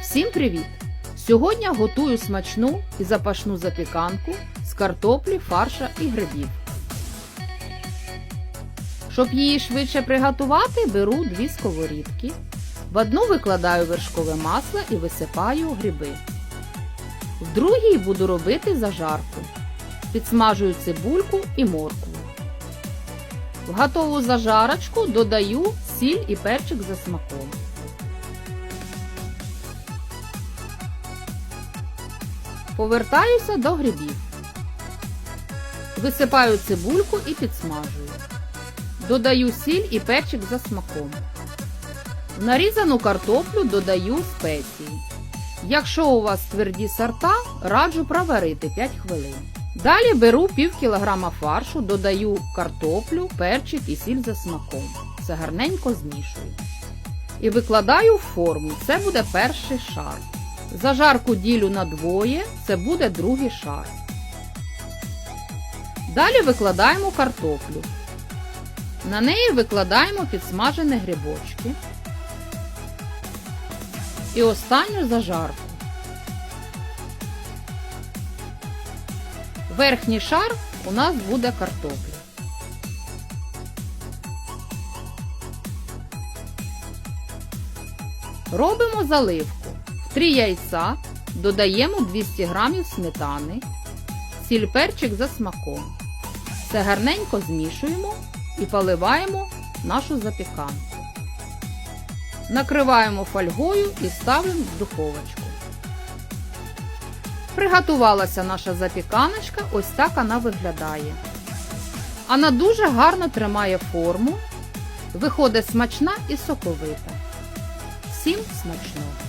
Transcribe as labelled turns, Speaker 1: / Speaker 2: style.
Speaker 1: Всім привіт! Сьогодні готую смачну і запашну запіканку з картоплі, фарша і грибів. Щоб її швидше приготувати, беру дві сковорідки. В одну викладаю вершкове масло і висипаю гриби. В другій буду робити зажарку. Підсмажую цибульку і моркву. В готову зажарочку додаю сіль і перчик за смаком. Повертаюся до грибів. Висипаю цибульку і підсмажую. Додаю сіль і перчик за смаком. В нарізану картоплю додаю спеції. Якщо у вас тверді сорта, раджу проварити 5 хвилин. Далі беру пів кілограма фаршу, додаю картоплю, перчик і сіль за смаком. Все гарненько змішую. І викладаю в форму. Це буде перший шар. Зажарку ділю на двоє, це буде другий шар. Далі викладаємо картоплю. На неї викладаємо підсмажені грибочки. І останню зажарку. Верхній шар у нас буде картопля. Робимо заливку. В 3 яйця додаємо 200 г сметани, сіль перчик за смаком. Все гарненько змішуємо і поливаємо нашу запіканку. Накриваємо фольгою і ставимо в духовочку. Приготувалася наша запіканочка, ось так вона виглядає. Вона дуже гарно тримає форму, виходить смачна і соковита. Всім смачного!